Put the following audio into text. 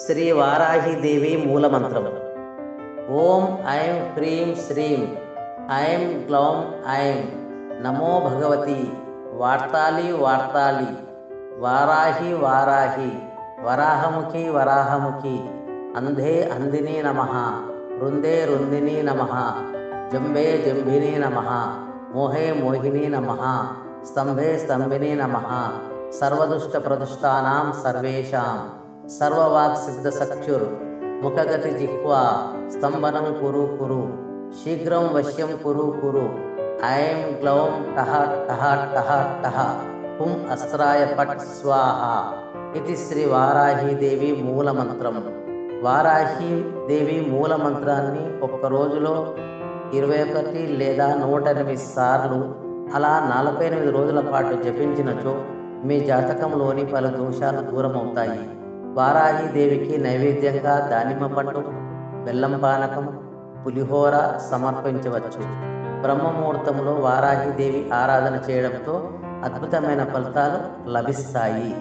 శ్రీ వారాహిదేవి మూలమంత్రం ఓం ఐం హ్రీం శ్రీం ఐం గ్లౌం ఐం నమో భగవతి వార్తాలి వార్తాలి వారాహి వారాహి వరాహముఖి వరాహముఖి అంధే అందిని నమ రుందే రుందిని నమ జంబే జంభిని నమ మోహే మోహిని నమ స్తంభే స్తంభిని నమ సర్వదుష్ట ప్రదుష్టానాం సర్వేషాం సర్వవాక్ సిద్ధ సఖ్యుర్ ముఖగతి జిహ్వా స్తంభనం కురు కురు శీఘ్రం వశ్యం కురు కురు ఐం గ్లౌం టహ టహ టహ టహ హుం అస్త్రాయ పట్ స్వాహ ఇది శ్రీ వారాహీదేవి మూల మంత్రం వారాహి దేవి మూల మంత్రాన్ని ఒక్క రోజులో ఇరవై ఒకటి లేదా నూట ఎనిమిది సార్లు అలా నలభై ఎనిమిది రోజుల పాటు జపించినచో మీ జాతకంలోని పలు దోషాలు దూరమవుతాయి. వారాహీదేవికి దేవికి నైవేద్యంగా దానిమ్మ పండు బెల్లం పానకం పులిహోర సమర్పించవచ్చు. బ్రహ్మముహూర్తంలో వారాహీదేవి ఆరాధన చేయడంతో అద్భుతమైన ఫలితాలు లభిస్తాయి.